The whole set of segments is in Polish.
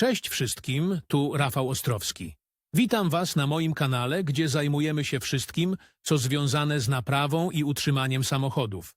Cześć wszystkim, tu Rafał Ostrowski. Witam Was na moim kanale, gdzie zajmujemy się wszystkim, co związane z naprawą i utrzymaniem samochodów.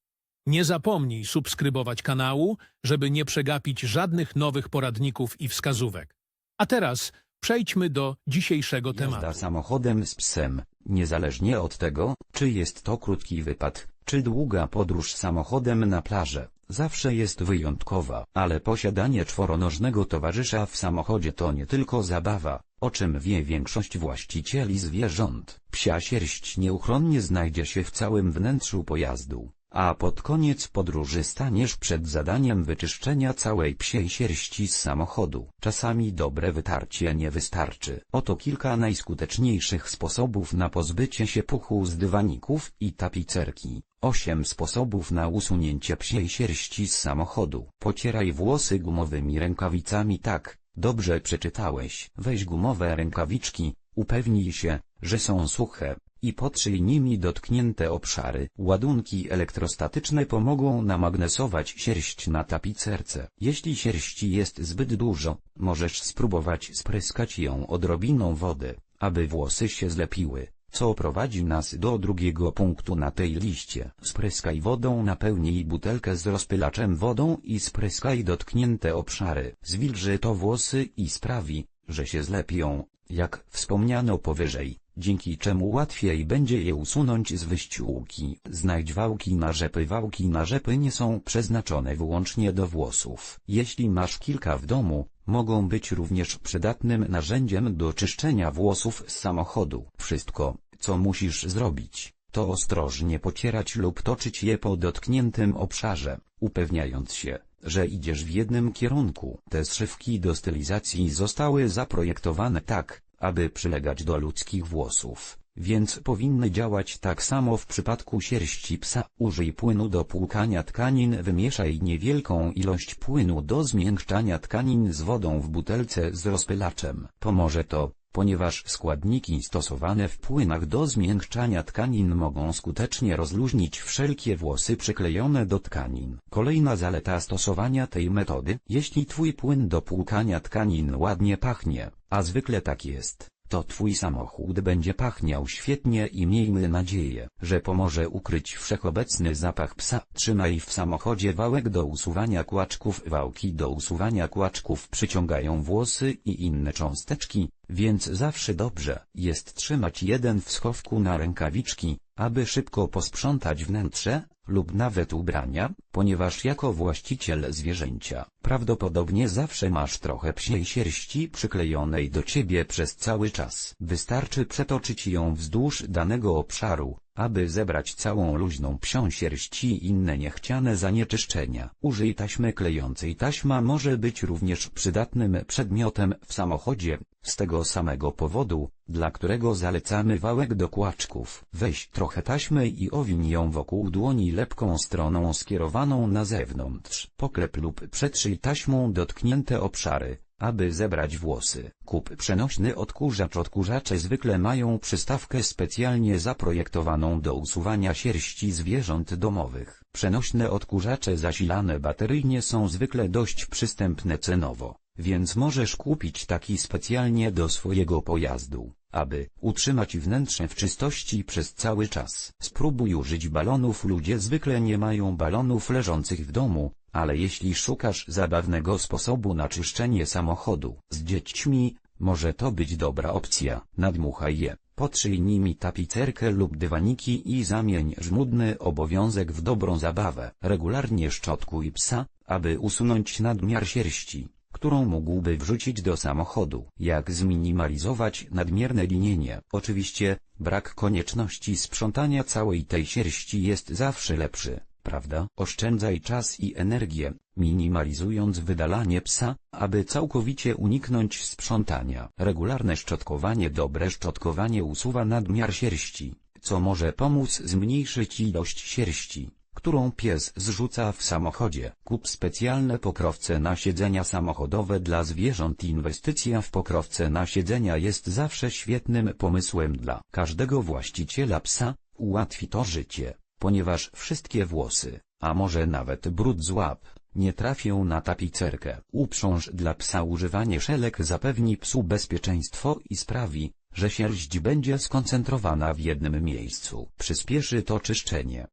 Nie zapomnij subskrybować kanału, żeby nie przegapić żadnych nowych poradników i wskazówek. A teraz przejdźmy do dzisiejszego Jazda tematu. samochodem z psem, niezależnie od tego, czy jest to krótki wypad, czy długa podróż samochodem na plażę, zawsze jest wyjątkowa, ale posiadanie czworonożnego towarzysza w samochodzie to nie tylko zabawa, o czym wie większość właścicieli zwierząt. Psia sierść nieuchronnie znajdzie się w całym wnętrzu pojazdu. A pod koniec podróży staniesz przed zadaniem wyczyszczenia całej psiej sierści z samochodu. Czasami dobre wytarcie nie wystarczy. Oto kilka najskuteczniejszych sposobów na pozbycie się puchu z dywaników i tapicerki. 8 sposobów na usunięcie psiej sierści z samochodu. Pocieraj włosy gumowymi rękawicami tak, dobrze przeczytałeś. Weź gumowe rękawiczki, upewnij się, że są suche, i potrzyj nimi dotknięte obszary. Ładunki elektrostatyczne pomogą namagnesować sierść na tapicerce. Jeśli sierści jest zbyt dużo, możesz spróbować spryskać ją odrobiną wody, aby włosy się zlepiły. Co prowadzi nas do drugiego punktu na tej liście. Spryskaj wodą, napełnij butelkę z rozpylaczem wodą i spryskaj dotknięte obszary. Zwilży to włosy i sprawi, że się zlepią, jak wspomniano powyżej, dzięki czemu łatwiej będzie je usunąć z wyściółki. Znajdź wałki na rzepy. Wałki na rzepy nie są przeznaczone wyłącznie do włosów. Jeśli masz kilka w domu, mogą być również przydatnym narzędziem do czyszczenia włosów z samochodu. Wszystko, co musisz zrobić, to ostrożnie pocierać lub toczyć je po dotkniętym obszarze, upewniając się, że idziesz w jednym kierunku. Te zszywki do stylizacji zostały zaprojektowane tak, aby przylegać do ludzkich włosów, więc powinny działać tak samo w przypadku sierści psa. Użyj płynu do płukania tkanin. Wymieszaj niewielką ilość płynu do zmiękczania tkanin z wodą w butelce z rozpylaczem. Pomoże to, ponieważ składniki stosowane w płynach do zmiękczania tkanin mogą skutecznie rozluźnić wszelkie włosy przyklejone do tkanin. Kolejna zaleta stosowania tej metody, jeśli twój płyn do płukania tkanin ładnie pachnie, a zwykle tak jest, to twój samochód będzie pachniał świetnie i miejmy nadzieję, że pomoże ukryć wszechobecny zapach psa. Trzymaj w samochodzie wałek do usuwania kłaczków. Wałki do usuwania kłaczków przyciągają włosy i inne cząsteczki, więc zawsze dobrze jest trzymać jeden w schowku na rękawiczki, aby szybko posprzątać wnętrze, lub nawet ubrania, ponieważ jako właściciel zwierzęcia, prawdopodobnie zawsze masz trochę psiej sierści przyklejonej do ciebie przez cały czas. Wystarczy przetoczyć ją wzdłuż danego obszaru, aby zebrać całą luźną psią sierść i inne niechciane zanieczyszczenia. Użyj taśmy klejącej. Taśma może być również przydatnym przedmiotem w samochodzie, z tego samego powodu, dla którego zalecamy wałek do kłaczków. Weź trochę taśmy i owiń ją wokół dłoni lepką stroną skierowaną na zewnątrz. Poklep lub przetrzyj taśmą dotknięte obszary, aby zebrać włosy. Kup przenośny odkurzacz. Odkurzacze zwykle mają przystawkę specjalnie zaprojektowaną do usuwania sierści zwierząt domowych. Przenośne odkurzacze zasilane bateryjnie są zwykle dość przystępne cenowo, więc możesz kupić taki specjalnie do swojego pojazdu, aby utrzymać wnętrze w czystości przez cały czas. Spróbuj użyć balonów. Ludzie zwykle nie mają balonów leżących w domu, ale jeśli szukasz zabawnego sposobu na czyszczenie samochodu z dziećmi, może to być dobra opcja. Nadmuchaj je, potrzyj nimi tapicerkę lub dywaniki i zamień żmudny obowiązek w dobrą zabawę. Regularnie szczotkuj psa, aby usunąć nadmiar sierści, którą mógłby wrzucić do samochodu. Jak zminimalizować nadmierne linienie? Oczywiście, brak konieczności sprzątania całej tej sierści jest zawsze lepszy prawda? Oszczędzaj czas i energię, minimalizując wydalanie psa, aby całkowicie uniknąć sprzątania. Regularne szczotkowanie Dobre szczotkowanie usuwa nadmiar sierści, co może pomóc zmniejszyć ilość sierści, którą pies zrzuca w samochodzie. Kup specjalne pokrowce na siedzenia samochodowe dla zwierząt. Inwestycja w pokrowce na siedzenia jest zawsze świetnym pomysłem dla każdego właściciela psa, ułatwi to życie ponieważ wszystkie włosy, a może nawet brud z łap, nie trafią na tapicerkę. Uprząż dla psa używanie szelek zapewni psu bezpieczeństwo i sprawi, że sierść będzie skoncentrowana w jednym miejscu. Przyspieszy to czyszczenie.